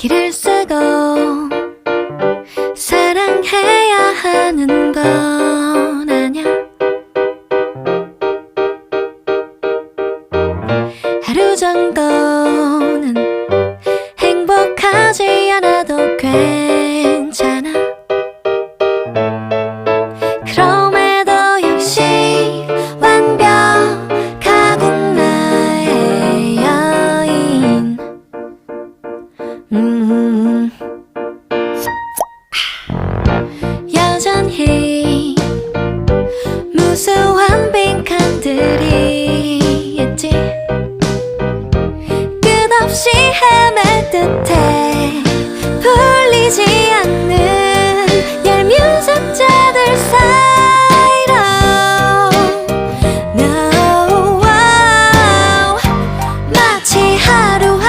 길을 쓰고 사랑해야 하는 건 아냐 하루 정도는 행복하지 않아도 괜 음. 여전히 무수한 빈칸들이 있지. 끝없이 헤맬 듯해 풀리지 않는 얄뮤색자들 사이로. No 마치 하루